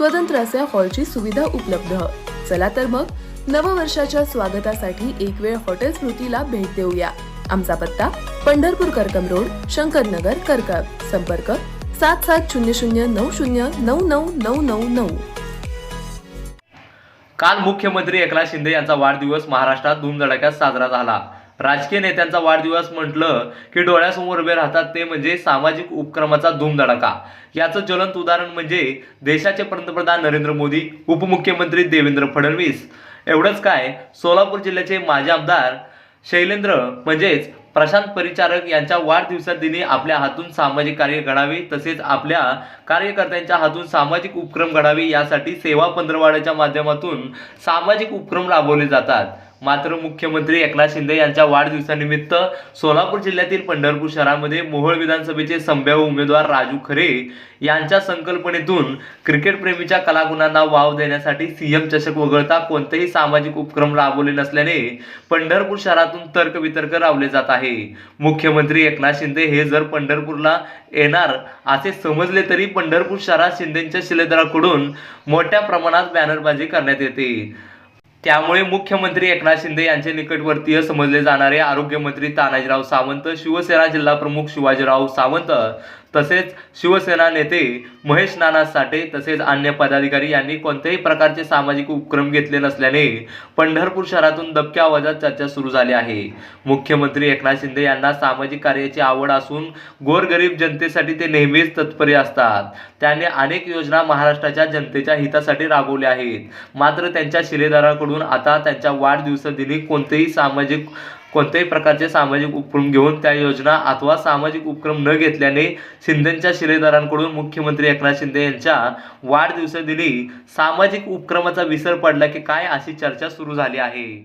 स्वतंत्र असे हॉलची सुविधा उपलब्ध. चला तर मग नववर्षाच्या स्वागतासाठी एक वेळ हॉटेल स्मृतीला भेट देऊया. आमचा पत्ता पंढरपूर करकम रोड शंकरनगर करकम संपर्क सात सात शून्य शून्य नऊ शून्य नऊ नऊ नऊ नऊ नऊ. काल मुख्यमंत्री एकनाथ शिंदे यांचा वाढदिवस महाराष्ट्रात धूमधडाक्यात साजरा झाला. राजकीय नेत्यांचा वाढदिवस म्हटलं की डोळ्यासमोर उभे राहतात ते म्हणजे सामाजिक उपक्रमाचा धूमधडाका. याचं ज्वलंत उदाहरण म्हणजे देशाचे पंतप्रधान नरेंद्र मोदी उपमुख्यमंत्री देवेंद्र फडणवीस. एवढंच काय सोलापूर जिल्ह्याचे माजी आमदार शैलेंद्र म्हणजेच प्रशांत परिचारक यांच्या वाढदिवसादिनी आपल्या हातून सामाजिक कार्य घडावे तसेच आपल्या कार्यकर्त्यांच्या हातून सामाजिक उपक्रम घडावे यासाठी सेवा पंधरवाड्याच्या माध्यमातून सामाजिक उपक्रम राबवले जातात. मात्र मुख्यमंत्री एकनाथ शिंदे यांच्या वाढदिवसानिमित्त सोलापूर जिल्ह्यातील पंढरपूर शहरामध्ये मोहोळ विधानसभेचे संभाव्य उमेदवार राजू खरे यांच्या संकल्पनेतून क्रिकेटप्रेमीच्या कलागुणांना वाव देण्यासाठी सीएम चषक वगळता कोणतेही सामाजिक उपक्रम राबवले नसल्याने पंढरपूर शहरातून तर्कवितर्क रावले जात आहे. मुख्यमंत्री एकनाथ शिंदे हे जर पंढरपूरला येणार असे समजले तरी पंढरपूर शहरात शिंदेच्या शिलेदाराकडून मोठ्या प्रमाणात बॅनरबाजी करण्यात येते. त्यामुळे मुख्यमंत्री एकनाथ शिंदे यांचे निकटवर्तीय समजले जाणारे आरोग्यमंत्री तानाजीराव सावंत शिवसेना जिल्हाप्रमुख शिवाजीराव सावंत तसेच शिवसेना नेते महेश नाना साठे तसेच अन्य पदाधिकारी यांनी कोणत्याही प्रकारचे सामाजिक उपक्रम घेतले नसल्याने पंढरपूर शहरातून दबक्या आवाजात चर्चा सुरू झाली आहे. मुख्यमंत्री एकनाथ शिंदे यांना सामाजिक कार्याची आवड असून गोरगरीब जनतेसाठी ते नेहमीच तत्परे असतात. त्यांनी अनेक योजना महाराष्ट्राच्या जनतेच्या हितासाठी राबवल्या आहेत. मात्र त्यांच्या शिलेदाराकडून आता त्यांच्या वाढदिवसादिनी कोणतेही सामाजिक कोणत्याही प्रकारचे सामाजिक उपक्रम घेऊन त्या योजना अथवा सामाजिक उपक्रम न घेतल्याने शिंदेच्या शिलेदारांकडून मुख्यमंत्री एकनाथ शिंदे यांच्या वाढदिवसादिनी सामाजिक उपक्रमाचा विसर पडला की काय अशी चर्चा सुरू झाली आहे.